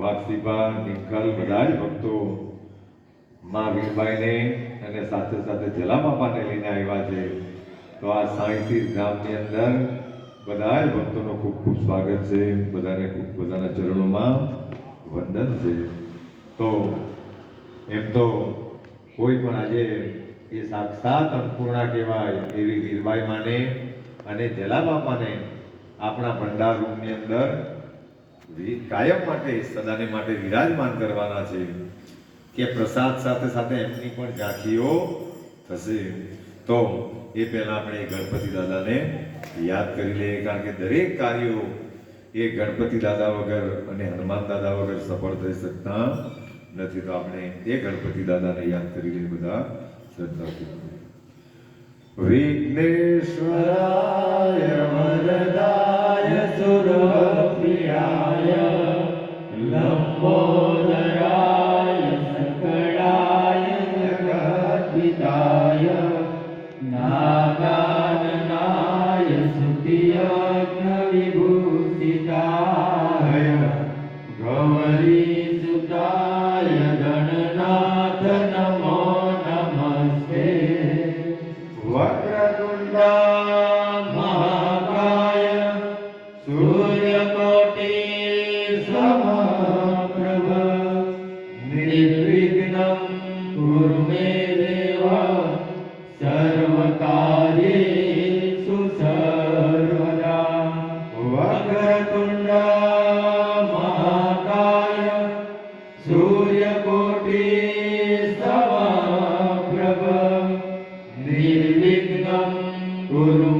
વાસીબા નિંકલ બધા જ ભક્તો મા વીરબાઈને અને સાથે સાથે જલા બાપાને લઈને આવ્યા છે. તો આ સાંઈતીર ગામની અંદર બધા જ ભક્તોનો ખૂબ ખૂબ સ્વાગત છે. બધાને ખૂબ બધાના ચરણોમાં વંદન છે. તો એમ તો કોઈ પણ આજે એ સાક્ષાત અન્નપૂર્ણા કહેવાય એવી વીરબાઈ માને અને જલા બાપાને આપણા ભંડાર રૂમની અંદર કાયમ માટે, સદાને માટે વિરાજમાન કરવાના છે કે પ્રસાદ સાથે સાથે એમની પણ ઝાંખીઓ થશે. તો એ પહેલાં આપણે ગણપતિ દાદાને યાદ કરી લઈએ, કારણ કે દરેક કાર્યો એ ગણપતિ દાદા વગર અને હનુમાન દાદા વગર સફળ થઈ શકતા નથી. તો આપણે એ ગણપતિ દાદાને યાદ કરી લઈએ બધા શ્રદ્ધાપૂર્વક વિઘ્નેશ્વરાય नागाननाय स्तुतियज्ञविभूषिताय गौरीसुताय गणनाथ नमो नमस्ते। वक्रतुण्डा महाकाय सूर्यकोटि समप्रभ निर्विघ्नं कुरु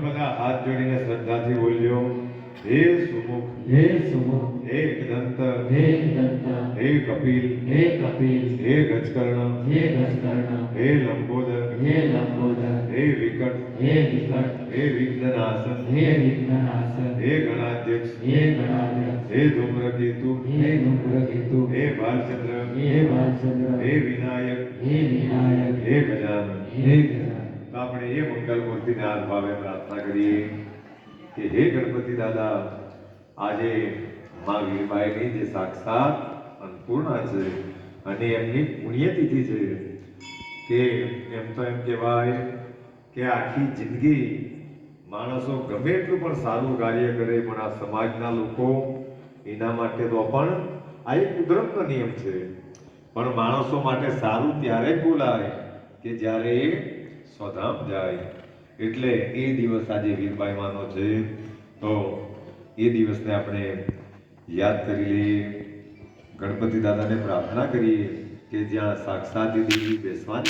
બધા હાથ જોડીને શ્રદ્ધાથી બોલ્યો હે સુમુખ હે સુમુખ હે દંત હે દંત હે કપિલ હે કપિલ હે ગજકર્ણ હે ગજકર્ણ હે લંબોદર હે લંબોદર હે વિકટ હે વિકટ હે વિઘ્નનાશન હે વિઘ્નનાશન હે ગણાધ્યક્ષ હે ગણાધ્યક્ષ હે ધૂમ્રકેતુ હે ધૂમ્રકેતુ હે બાલચંદ્ર હે બાલચંદ્ર હે વિનાયક હે વિનાયક હે ગજાનન. હે ગજાનન. તો આપણે એ મંગલ મૂર્તિને હાથ ભાવે પ્રાર્થના કરીએ કે હે ગણપતિ દાદા, આજે મા વીરબાઈની જે સાક્ષાત અન્નપૂર્ણા છે અને એમની પુણ્યતિથિ છે કે એમ તો એમ કહેવાય કે આખી જિંદગી માણસો ગમે એટલું પણ સારું કાર્ય કરે, પણ આ સમાજના લોકો એના માટે તો પણ આ એક કુદરતનો નિયમ છે. પણ માણસો માટે સારું ત્યારે બોલાય કે જ્યારે સ્વધામ જાય. એટલે એ દિવસ આજે વીરબાઈ માનો છે. તો એ દિવસને આપણે યાદ કરી લઈએ. ગણપતિ દાદાને પ્રાર્થના કરીએ કે જ્યાં સાક્ષાત દેવી બેસવાની